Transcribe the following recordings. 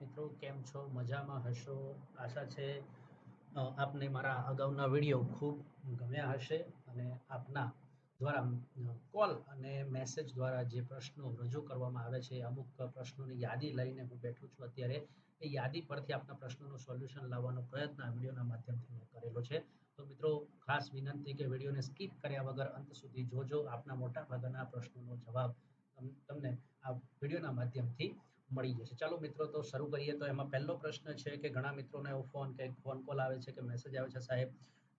મિત્રો, કેમ છો? મજામાં હશો? આશા છે આપને મારા અગાઉના વીડિયો ખૂબ ગમ્યા હશે અને આપના દ્વારા કોલ અને મેસેજ દ્વારા જે પ્રશ્નો રજૂ કરવામાં આવે છે, અમુક પ્રશ્નોની યાદી લઈને હું બેઠું છું અત્યારે, એ યાદી પરથી આપના પ્રશ્નોનું સોલ્યુશન લાવવાનો પ્રયત્ન આ વિડીયોના માધ્યમથી મેં કરેલો છે. તો મિત્રો, ખાસ વિનંતી કે વિડીયોને સ્કીપ કર્યા વગર અંત સુધી જોજો. આપના મોટા ભાગના પ્રશ્નોનો જવાબ તમ- તમને આ વિડીયોના માધ્યમથી મળી જશે. ચાલો મિત્રો, તો શરૂ કરીએ. તો એમાં પહેલો પ્રશ્ન છે કે ઘણા મિત્રોને એવો ફોન કે ફોન કોલ આવે છે કે મેસેજ આવે છે, સાહેબ,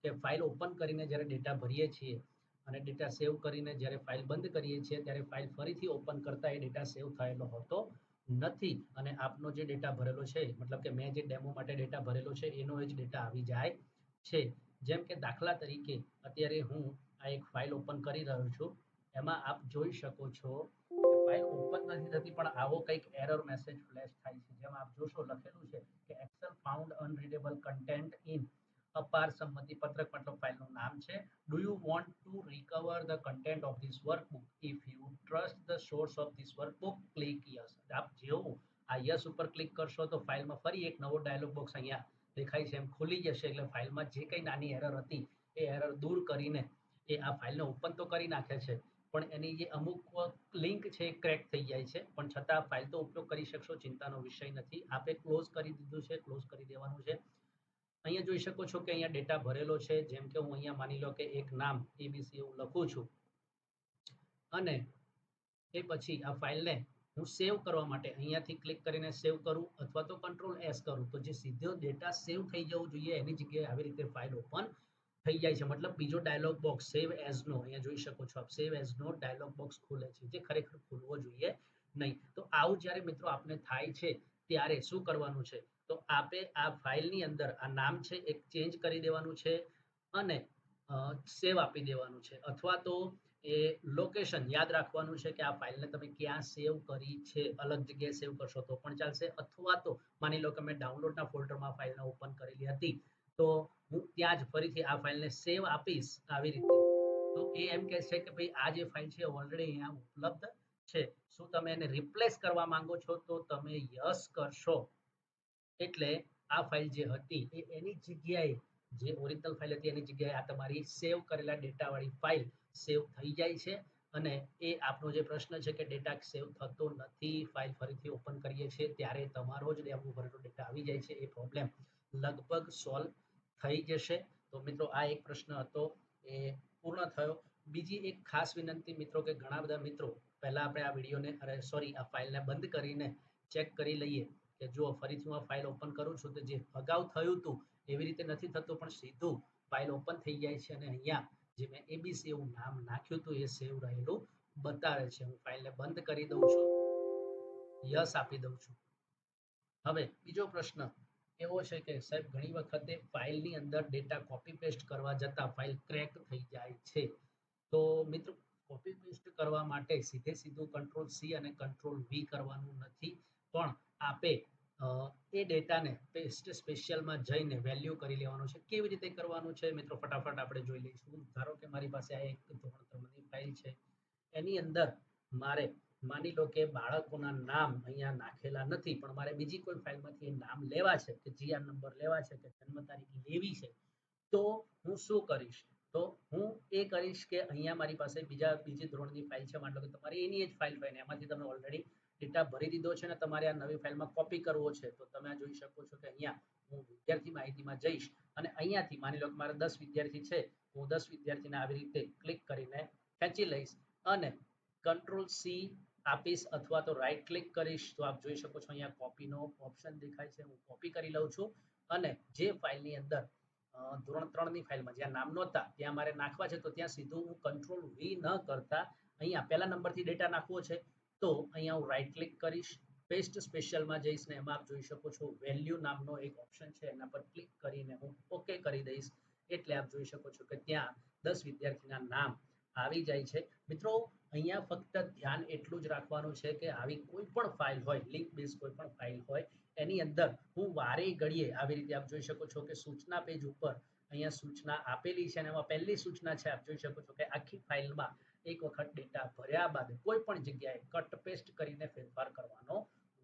કે ફાઇલ ઓપન કરીને જ્યારે ડેટા ભરીએ છીએ અને ડેટા સેવ કરીને જ્યારે ફાઇલ બંધ કરીએ છીએ, ત્યારે ફાઇલ ફરીથી ઓપન કરતા એ ડેટા સેવ થયેલો હોતો નથી. અને આપનો જે ડેટા ભરેલો છે, મતલબ કે મેં જે ડેમો માટે ડેટા ભરેલો છે, એનો જ ડેટા આવી જાય છે. જેમ કે દાખલા તરીકે, અત્યારે હું આ એક ફાઇલ ઓપન કરી રહ્યો છું. એમાં આપ જોઈ શકો છો ફાઇલ ઓપન નથી થતી, પણ આવો કંઈક એરર મેસેજ ફ્લેશ થાય છે. જેમ આપ જોશો લખેલું છે કે excel found unreadable content in અપાર સંમતિ પત્રક મતલબ ફાઇલનું નામ છે. Do you want to recover the content of this workbook if you trust the source of this workbook click yes આપ જેવું આ યસ ઉપર ક્લિક કરશો તો ફાઇલમાં ફરી એક નવો ડાયલોગ બોક્સ અહીંયા દેખાય છે. એમ ખુલી જશે એટલે ફાઇલમાં જે કંઈ નાની એરર હતી, એ એરર દૂર કરીને એ આ ફાઇલને ઓપન તો કરી નાખે છે. પણ એની જે અમુક લિંક છે એ ક્રેક થઈ જાય છે. પણ છતાં ફાઇલ તો ઉપયોગ કરી શકશો, ચિંતાનો વિષય નથી. આપે ક્લોઝ કરી દીધું છે ક્લોઝ કરી દેવાનું છે. અહીંયા જોઈ શકો છો કે અહીંયા ડેટા ભરેલો છે. જેમ કે હું અહીંયા માની લો કે એક નામ એબીસી એવું લખું છું. અને એ પછી આ ફાઇલને હું સેવ કરવા માટે અહીંયાથી ક્લિક કરીને સેવ કરું અથવા તો કંટ્રોલ એસ કરું. તો જે સીધો ડેટા સેવ થઈ જવું જોઈએ, એની જગ્યાએ આવી રીતે ફાઇલ ઓપન થઈ જાય છે. મતલબ બીજો ડાયલોગ બોક્સ સેવ એઝ નો, અહીંયા જોઈ શકો છો આપ. સેવ એઝ નો ડાયલોગ બોક્સ ખુલે છે, જે ખરેખર ખુલવો જોઈએ નહીં. તો આવું જ્યારે મિત્રો આપને થાય છે, ત્યારે શું કરવાનું છે? તો આપે આ ફાઇલની અંદર આ નામ છે એક ચેન્જ કરી દેવાનું છે અને સેવ આપી દેવાનું છે. અથવા તો એ લોકેશન યાદ રાખવાનું છે કે આ ફાઇલને તમે ક્યાં સેવ કરી છે, અલગ જગ્યાએ સેવ કરશો તો પણ ચાલશે. અથવા તો માની લો કે મેં ડાઉનલોડના ફોલ્ડરમાં ફાઇલને ઓપન કરેલી હતી. તો હું ત્યાં જ ફરીથી આ ફાઇલને સેવ આપીશ આવી રીતે. તો એ એમ કહે છે કે ભાઈ આ જે ફાઇલ છે ઓલરેડી અહીંયા ઉપલબ્ધ છે. શું તમે એને રિપ્લેસ કરવા માંગો છો તો તમે યસ કરશો. એટલે આ ફાઇલ જે હતી એ એની જગ્યાએ, જે ઓરિજિનલ ફાઇલ હતી એની જગ્યાએ આ તમારી સેવ કરેલા ડેટા વાળી ફાઇલ સેવ થઈ જાય છે. અને એ આપનો જે પ્રશ્ન છે કે ડેટા સેવ થતો નથી ફાઇલ ફરીથી ઓપન કરીએ છીએ, ત્યારે તમારો જ ડેમો ભરેલો ડેટા આવી જાય છે. એ પ્રોબ્લેમ લગભગ સોલ્વ થઈ જશે. તો મિત્રો, આ એક પ્રશ્ન હતો, એ પૂર્ણ થયો. બીજી એક ખાસ વિનંતી મિત્રો કે ઘણા બધા મિત્રો, પહેલાં આપણે આ વિડીયોને, અરે સોરી આ ફાઇલને બંધ કરીને ચેક કરી લઈએ કે જો ફરીથી હું ફાઇલ ઓપન કરું છું તો જે અગાઉ થયું હતું એવી રીતે નથી થતું, પણ સીધું ફાઇલ ઓપન થઈ જાય છે અને અહીંયા જે મેં એબીસી એવું નામ નાખ્યું હતું એ સેવ રહેલું બતાવે છે. હું ફાઇલને બંધ કરી દઉં છું. યસ આપી દઉં છું. હવે બીજો પ્રશ્ન એવો છે કે સાહેબ, ઘણી વખતે ફાઇલની અંદર ડેટા કોપી પેસ્ટ કરવા જતાં ફાઇલ ક્રેક થઈ જાય છે. તો મિત્રો કોપી પેસ્ટ કરવા માટે સીધે સીધું કંટ્રોલ સી અને કંટ્રોલ વી કરવાનું નથી, પણ આપે એ ડેટાને પેસ્ટ સ્પેશિયલમાં જઈને વેલ્યુ કરી લેવાનું છે. કેવી રીતે કરવાનું છે મિત્રો? ફટાફટ આપણે જોઈ લઈશું. ધારો કે મારી પાસે આ એક ધોરણ ત્રણની ફાઇલ છે. એની અંદર મારે માની લો કે બાળકોના નામ અહીંયા નાખેલા નથી, પણ મારે બીજી કોઈ ફાઇલમાંથી એ નામ લેવા છે કે જીઆર નંબર લેવા છે કે જન્મ તારીખ લેવી છે, તો હું શું કરીશ? તો હું એ કરીશ કે અહીંયા મારી પાસે બીજા, બીજી ધોરણની ફાઇલ છે, માની લો કે તમારી એની જ ફાઇલ હોય ને, એમાંથી તમે ઓલરેડી ડેટા ભરી દીધો છે ને, તમારે આ નવી ફાઇલમાં કોપી કરવો છે, તો તમે જોઈ શકો છો કે અહીંયા હું વિદ્યાર્થી માહિતીમાં જઈશ અને અહીંયાથી માની લો કે મારે દસ વિદ્યાર્થી છે, હું દસ વિદ્યાર્થીને આવી રીતે ક્લિક કરીને ખેંચી લઈશ અને કંટ્રોલ સી આપીશ અથવા તો રાઈટ ક્લિક કરીશ તો આપ જોઈ શકો છો અહીંયા કોપીનો ઓપ્શન દેખાય છે. હું કોપી કરી લઉં છું અને જે ફાઇલની અંદર ધોરણ ત્રણની ફાઇલમાં જ્યાં નામ નહોતા, ત્યાં મારે નાખવા છે તો ત્યાં સીધું હું કંટ્રોલ વી ન કરતા અહીંયા પહેલા નંબરથી ડેટા નાખવો છે. તો અહીંયા હું રાઈટ ક્લિક કરીશ પેસ્ટ સ્પેશિયલમાં જઈશ ને એમાં આપ જોઈ શકો છો વેલ્યુ નામનો એક ઓપ્શન છે. એના પર ક્લિક કરીને હું ઓકે કરી દઈશ. એટલે આપ જોઈ શકો છો કે ત્યાં દસ વિદ્યાર્થીના નામ આવી જાય છે. મિત્રો, અહીંયા ફક્ત ધ્યાન એટલું જ રાખવાનું છે કે આવી કોઈ પણ ફાઇલ હોય લિંક બેઝ કોઈ પણ ફાઇલ હોય, એની અંદર હું વારે ઘડીએ આવી રીતે આપ જોઈ શકો છો કે સૂચના પેજ ઉપર અહીંયા સૂચના આપેલી છે અને એમાં પહેલી સૂચના છે, આપ જોઈ શકો છો કે આખી ફાઇલમાં એક વખત ડેટા ભર્યા બાદ કોઈ પણ જગ્યાએ કટ પેસ્ટ કરીને ફેરફાર કરવાનો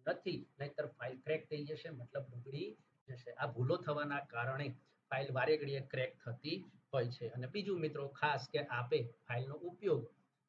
નથી. નહીતર ફાઇલ ક્રેક થઈ જશે, મતલબ બગડી જશે. આ ભૂલો થવાના કારણે ફાઇલ વારે ઘડીએ ક્રેક થતી હોય છે. અને બીજું મિત્રો, ખાસ કે આપે ફાઇલનો ઉપયોગ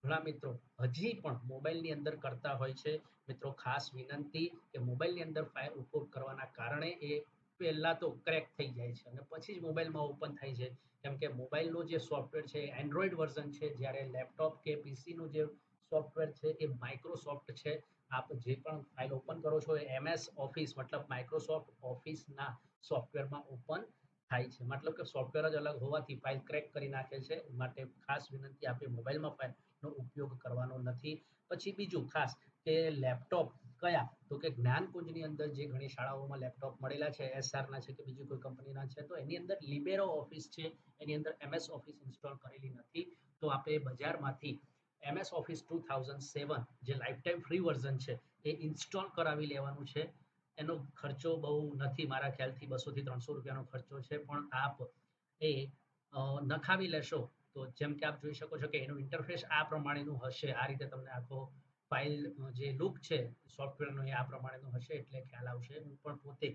ઘણા મિત્રો હજી પણ મોબાઈલની અંદર કરતા હોય છે. મિત્રો, ખાસ વિનંતી કે મોબાઈલની અંદર ફાઇલ ઉપયોગ કરવાના કારણે એ પહેલાં તો ક્રેક થઈ જાય છે અને પછી જ મોબાઈલમાં ઓપન થાય છે. કેમ કે મોબાઈલનું જે સોફ્ટવેર છે એન્ડ્રોઈડ વર્ઝન છે, જ્યારે લેપટોપ કે પીસીનું જે સોફ્ટવેર છે, એ માઇક્રોસોફ્ટ છે. આપ જે પણ ફાઇલ ઓપન કરો છો, એ એમએસ ઓફિસ, મતલબ માઇક્રોસોફ્ટ ઓફિસના સોફ્ટવેરમાં ઓપન થાય છે. મતલબ કે સોફ્ટવેર જ અલગ હોવાથી ફાઇલ ક્રેક કરી નાખે છે. માટે ખાસ વિનંતી આપણે મોબાઈલમાં ફાઇલનો ઉપયોગ કરવાનો નથી. પછી બીજું ખાસ કે લેપટોપ કયા? તો કે જ્ઞાનકુંજની અંદર જે ઘણી શાળાઓમાં લેપટોપ મળેલા છે એસઆરના છે કે બીજી કોઈ કંપનીના છે, તો એની અંદર લિબેરો ઓફિસ છે. એની અંદર એમએસ ઓફિસ ઇન્સ્ટોલ કરેલી નથી. તો આપણે બજારમાંથી MS office two thousand seven જે લાઈફ ટાઈમ ફ્રી વર્ઝન છે, એ ઇન્સ્ટોલ કરાવી લેવાનું છે. એનો ખર્ચો બહુ નથી મારા ખ્યાલથી બસોથી ત્રણસો રૂપિયાનો ખર્ચો છે, પણ આપ એ નખાવી લેશો તો જેમ કે આપ જોઈ શકો છો કે એનું ઇન્ટરફેસ આ પ્રમાણેનું હશે. આ રીતે તમને આખો ફાઇલ જે લુક છે સોફ્ટવેરનો એ આ પ્રમાણેનું હશે એટલે ખ્યાલ આવશે. હું પણ પોતે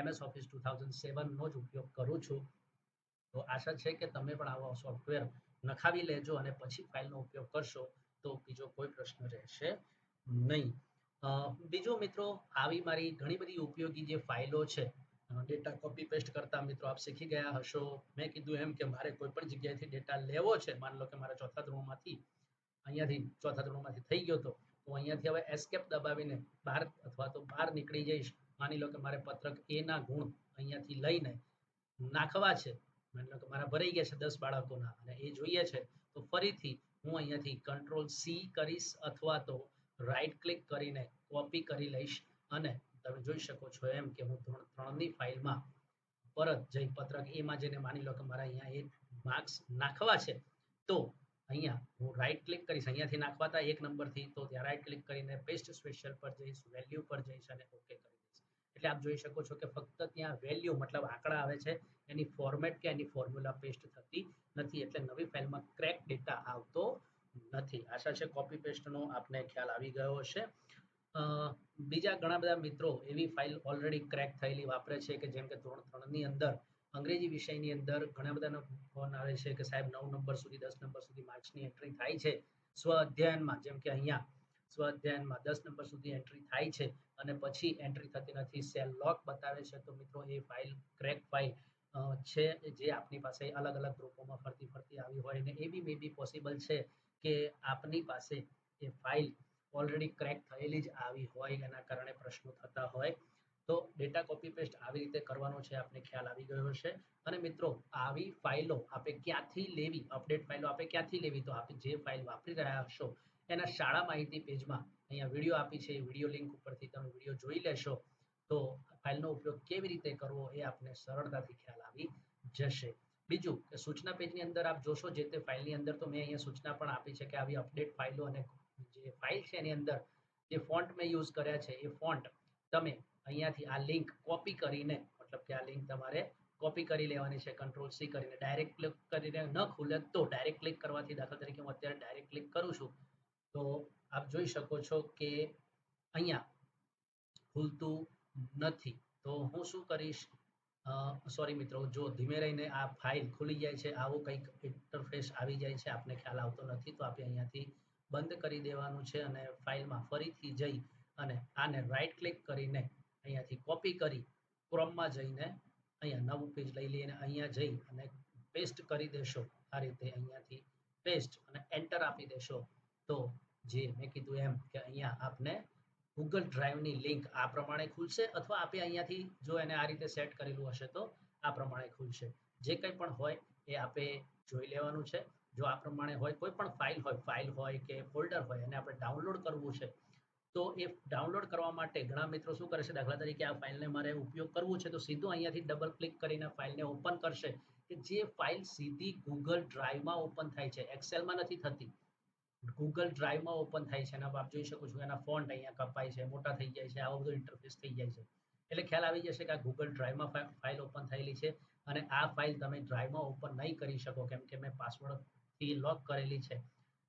એમએસ ઓફિસ ટુ થાઉઝન્ડ સેવનનો જ ઉપયોગ કરું છું. તો આશા છે કે તમે પણ આવો સોફ્ટવેર નખાવી લેજો અને પછી ફાઇલનો ઉપયોગ કરશો તો બીજો કોઈ પ્રશ્ન રહેશે નહીં. બીજો મિત્રો, આવી મારી ઘણી બધી ઉપયોગી જે ફાઇલો છે ડેટા કોપી પેસ્ટ કરતા મિત્રો, આપ શીખી ગયા હશો. મેં કીધું એમ કે મારે કોઈ પણ જગ્યાએથી ડેટા લેવો છે, માની લો કે મારા ચોથા ધોરણમાંથી, અહીંયાથી ચોથા ધોરણમાંથી થઈ ગયો તો, હું અહીંયાથી હવે એસ્કેપ દબાવીને બહાર અથવા તો બહાર નીકળી જઈશ. માની લો કે મારે પત્રક એ ના ગુણ અહીંયાથી લઈને નાખવા છે, માની લો કે મારા ભરાઈ ગયા છે દસ બાળકોના, અને એ જોઈએ છે, તો ફરીથી હું અહીંયાથી કંટ્રોલ સી કરીશ અથવા તો રાઈટ ક્લિક કરીને કોપી કરી લઈશ અને તમે જોઈ શકો છો એમ કે હું ધોરણ ત્રણની ફાઇલમાં પરત જઈ પત્રક એમાં જઈને માની લો કે મારા અહીંયા એ માર્ક્સ નાખવા છે, તો અહીંયા હું રાઈટ ક્લિક કરીશ. અહીંયાથી નાખવા હતા એક નંબરથી તો ત્યાં રાઈટ ક્લિક કરીને પેસ્ટ સ્પેશિયલ પર જઈશ વેલ્યુ પર જઈશ અને ઓકે કરી દઈશ. એટલે આપ જોઈ શકો છો કે ફક્ત ત્યાં વેલ્યુ મતલબ આંકડા આવે છે, એની ફોર્મેટ કે એની ફોર્મ્યુલા પેસ્ટ થતી નથી. એટલે નવી ફાઇલમાં ક્રેક ડેટા આવતો નથી. આશા છે કોપી પેસ્ટનો આપને ખ્યાલ આવી ગયો હશે. બીજા ઘણા બધા મિત્રો એવી ફાઇલ ઓલરેડી ક્રેક થયેલી વાપરે છે કે જેમ કે ધોરણ ત્રણની અંદર, અંગ્રેજી વિષયની અંદર ઘણા બધાનો ફોન આવે છે કે સાહેબ નવ નંબર સુધી, દસ નંબર સુધી માર્ક્સની એન્ટ્રી થાય છે સ્વ અધ્યયનમાં, જેમ કે અહીંયા સ્વ અધ્યયનમાં દસ નંબર સુધી એન્ટ્રી થાય છે અને પછી એન્ટ્રી થતી નથી. સેલ લોક બતાવે છે. તો મિત્રો એ ફાઇલ ક્રેક ફાઇલ છે જે આપની પાસે અલગ અલગ ગ્રુપોમાં ફરતી ફરતી આવી હોય અને એ બી મે બી પોસિબલ છે. કે આપની પાસે એ ફાઇલ ઓલરેડી ક્રેક થયેલી જ આવી હોય, એના કારણે પ્રશ્નો થતા હોય, તો ડેટા કોપી પેસ્ટ આવી રીતે કરવાનો છે, આપને ખ્યાલ આવી ગયો હશે. અને મિત્રો, આવી ફાઇલો આપણે ક્યાંથી લેવી? અપડેટ ફાઇલો આપણે ક્યાંથી લેવી? તો આપણે જે ફાઇલ વાપરી રહ્યા હશો, એના શાળા માહિતી પેજમાં અહીંયા વીડિયો આપી છે, એ વીડિયો લિંક ઉપરથી તમે વીડિયો જોઈ લેશો, તો ફાઇલનો ઉપયોગ કેવી રીતે કરવો એ આપને સરળતાથી ખ્યાલ આવી જશે. બીજું કે સૂચના પેજની અંદર આપ જોશો જે તે ફાઇલની અંદર તો મેં અહીંયા સૂચના પણ આપી છે કે આવી અપડેટ ફાઇલો અને જે ફાઇલ છે એની અંદર જે ફોન્ટ મેં યુઝ કર્યા છે, એ ફોન્ટ તમે અહીંયાથી આ લિંક કોપી કરીને, મતલબ કે આ લિંક તમારે કોપી કરી લેવાની છે કંટ્રોલ સી કરીને. ડાયરેક્ટ ક્લિક કરીને ન ખુલે તો ડાયરેક્ટ ક્લિક કરવાથી દાખલા તરીકે હું અત્યારે ડાયરેક્ટ ક્લિક કરું છું. તો આપ જોઈ શકો છો કે અહીંયા ખુલતું નથી. તો હું શું કરીશ? સોરી મિત્રો, જો ધીમે રહીને આ ફાઇલ ખુલી જાય છે, આવો કંઈક ઇન્ટરફેસ આવી જાય છે, આપને ખ્યાલ આવતો નથી, તો આપણે અહીંયાથી બંધ કરી દેવાનું છે અને ફાઇલમાં ફરીથી જઈ અને આને રાઈટ ક્લિક કરીને અહીંયાથી કોપી કરી ક્રોમમાં જઈને અહીંયા નવું પેજ લઈ લઈને અહીંયા જઈ અને પેસ્ટ કરી દેશો. આ રીતે અહીંયાથી પેસ્ટ અને એન્ટર આપી દેશો. તો જે મેં કીધું એમ કે અહીંયા આપને ગૂગલ ડ્રાઈવની લિંક આ પ્રમાણે ખુલશે અથવા આપે અહીંયાથી જો એને આ રીતે સેટ કરેલું હશે તો આ પ્રમાણે ખુલશે. જે કંઈ પણ હોય એ આપે જોઈ લેવાનું છે. જો આ પ્રમાણે હોય, કોઈ પણ ફાઇલ હોય ફાઇલ હોય કે ફોલ્ડર હોય એને આપણે ડાઉનલોડ કરવું છે, તો એ ડાઉનલોડ કરવા માટે ઘણા મિત્રો શું કરે છે? દાખલા તરીકે આ ફાઇલને મારે ઉપયોગ કરવું છે તો સીધું અહીંયાથી ડબલ ક્લિક કરીને ફાઇલને ઓપન કરશે કે જે ફાઇલ સીધી ગૂગલ ડ્રાઈવમાં ઓપન થાય છે. એક્સેલમાં નથી થતી. ગૂગલ ડ્રાઈવમાં ઓપન થાય છે. અને આપ જોઈ શકો છો એના ફોન્ટ અહીંયા કપાય છે, મોટા થઈ જાય છે, આવો બધો ઇન્ટરફેસ થઈ જાય છે. એટલે ખ્યાલ આવી જશે કે આ ગૂગલ ડ્રાઈવમાં ફાઇલ ઓપન થયેલી છે અને આ ફાઇલ તમે ડ્રાઈવમાં ઓપન નહીં કરી શકો, કેમ કે મેં પાસવર્ડથી લોક કરેલી છે.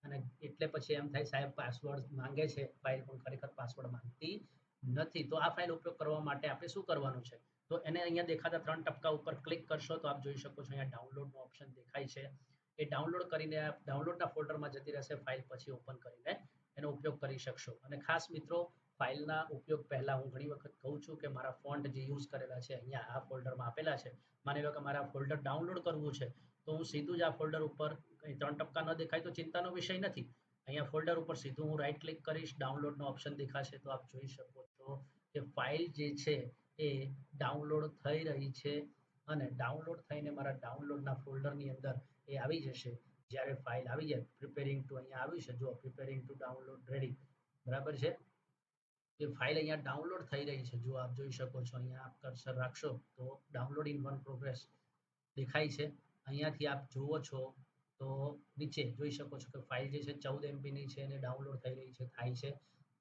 અને એટલે પછી એમ થાય સાહેબ પાસવર્ડ માંગે છે ફાઇલ પણ ખરેખર પાસવર્ડ માંગતી નથી. તો આ ફાઇલ ઉપયોગ કરવા માટે આપણે શું કરવાનું છે? તો એને અહીંયા દેખાતા ત્રણ ટપકા ઉપર ક્લિક કરશો તો આપ જોઈ શકો છો અહીંયા ડાઉનલોડનો ઓપ્શન દેખાય છે. એ ડાઉનલોડ કરીને ડાઉનલોડના ફોલ્ડરમાં જતી રહેશે ફાઇલ પછી ઓપન કરીને એનો ઉપયોગ કરી શકશો. અને ખાસ મિત્રો ફાઇલના ઉપયોગ પહેલાં હું ઘણી વખત કહું છું કે મારા ફોન્ટ જે યુઝ કરેલા છે, અહીંયા આ ફોલ્ડરમાં આપેલા છે. માની લો કે મારા ફોલ્ડર ડાઉનલોડ કરવું છે, તો હું સીધું જ આ ફોલ્ડર ઉપર કંઈ ત્રણ ટપકા ન દેખાય તો ચિંતાનો વિષય નથી. અહીંયા ફોલ્ડર ઉપર સીધું હું રાઈટ ક્લિક કરીશ ડાઉનલોડનો ઓપ્શન દેખાશે તો આપ જોઈ શકો છો કે ફાઇલ જે છે એ ડાઉનલોડ થઈ રહી છે. અને ડાઉનલોડ થઈને મારા ડાઉનલોડના ફોલ્ડરની અંદર એ આવી જશે. જ્યારે ફાઇલ આવી જાય પ્રિપેરિંગ ટુ અહીંયા આવ્યું છે જો પ્રિપેરિંગ ટુ ડાઉનલોડ રેડી બરાબર છે? એ ફાઇલ અહીંયા ડાઉનલોડ થઈ રહી છે. જો આપ જોઈ શકો છો, અહીંયા આપ કર્સર રાખશો તો ડાઉનલોડ ઇન વન પ્રોગ્રેસ દેખાય છે. અહીંયાથી આપ જુઓ છો તો નીચે જોઈ શકો છો કે ફાઇલ જે છે, ચૌદ એમબીની છે અને ડાઉનલોડ થઈ રહી છે, થાય છે.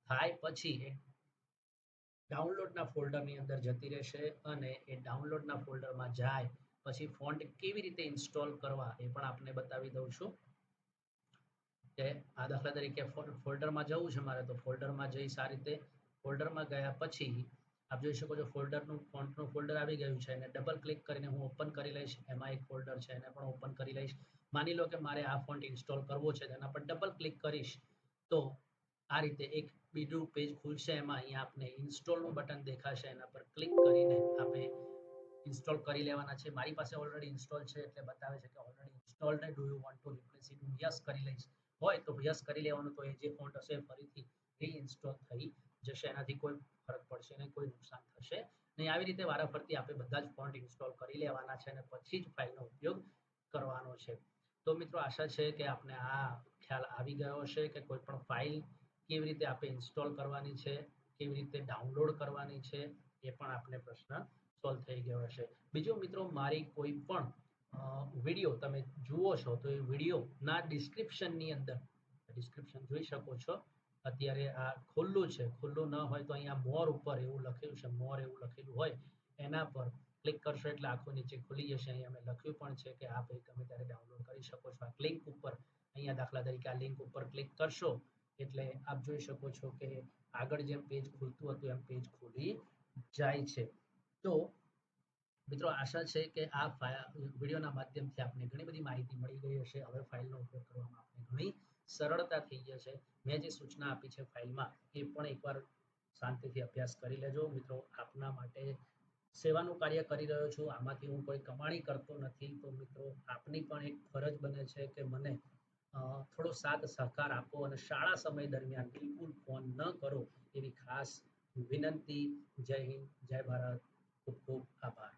થાય પછી એ ડાઉનલોડના ફોલ્ડરની અંદર જતી રહેશે અને એ ડાઉનલોડના ફોલ્ડરમાં જાય પછી ફોન્ટ કેવી રીતે ઇન્સ્ટોલ કરવા એ પણ આપને બતાવી દઉં છું. કે આ દાખલા તરીકે ફોલ્ડરમાં જવું છે મારે, તો ફોલ્ડરમાં જઈ આ રીતે ફોલ્ડરમાં ગયા પછી આપ જોઈ શકો છો ફોલ્ડરનું ફોન્ટનું ફોલ્ડર આવી ગયું છે અને ડબલ ક્લિક કરીને હું ઓપન કરી લઈશ. એમાં એક ફોલ્ડર છે, એને પણ ઓપન કરી લઈશ. માની લો કે મારે આ ફોન્ટ ઇન્સ્ટોલ કરવો છે તેના પર ડબલ ક્લિક કરીશ, તો આ રીતે એક બીજું પેજ ખુલશે. એમાં અહીંયા આપને ઇન્સ્ટોલનું બટન દેખાશે. એના પર ક્લિક કરીને આપણે ઇન્સ્ટોલ કરી લેવાના છે. મારી પાસે ઓલરેડી ઇન્સ્ટોલ છે એટલે બતાવે છે કે already installed do you want to replace it yes કરી લઈશ. હોય તો યસ કરી લેવાનું. તો એ જે ફોન્ટ હશે ફરીથી રીઇન્સ્ટોલ થઈ જશે. એનાથી કોઈ ફરક પડશે નહીં, કોઈ નુકસાન થશે નહીં. આવી રીતે વારાફરતી આપણે બધા જ ફોન્ટ ઇન્સ્ટોલ કરી લેવાના છે અને પછી જ ફાઇલનો ઉપયોગ કરવાનો છે. તો મિત્રો આશા છે કે આપને આ ખ્યાલ આવી ગયો હશે કે કોઈ પણ ફાઇલ કેવી રીતે આપણે ઇન્સ્ટોલ કરવાની છે, કેવી રીતે ડાઉનલોડ કરવાની છે, એ પણ આપણે પ્રશ્ન સોલ્વ થઈ ગયો હશે. બીજો મિત્રો, મારી કોઈ પણ વીડિયો તમે જુઓ છો, તો એ વિડીયોના ડિસ્ક્રિપ્શનની અંદર ડિસ્ક્રિપ્શન જોઈ શકો છો. અત્યારે આ ખુલ્લું છે. ખુલ્લું ન હોય તો અહીંયા મોર ઉપર એવું લખેલું છે. મોર એવું લખેલું હોય, એના પર ક્લિક કરશો એટલે આખું નીચે ખુલી જશે. અહીંયા અમે લખ્યું પણ છે કે આપ ગમે ત્યારે ડાઉનલોડ કરી શકો છો. આ લિંક ઉપર, અહીંયા દાખલા તરીકે આ લિંક ઉપર ક્લિક કરશો, એટલે આપ જોઈ શકો છો કે આગળ જેમ પેજ ખુલતું હતું, એમ પેજ ખુલી જાય છે. તો મિત્રો આશા છે કે આ વિડીયોના માધ્યમથી આપને ઘણી બધી માહિતી મળી ગઈ હશે. હવે ફાઇલનો ઉપયોગ કરવામાં આપણે ઘણી સરળતા થઈ જશે મેં જે સૂચના આપી છે ફાઇલમાં એ પણ એકવાર શાંતિથી અભ્યાસ કરી લેજો. મિત્રો, આપના માટે સેવાનું કાર્ય કરી રહ્યો છું. આમાંથી હું કોઈ કમાણી કરતો નથી. તો મિત્રો, આપની પણ એક ફરજ બને છે કે મને થોડો સાથ સહકાર આપો અને શાળા સમય દરમિયાન બિલકુલ ફોન ન કરો એવી ખાસ વિનંતી. જય હિન્દ, જય ભારત. ખૂબ ખૂબ આભાર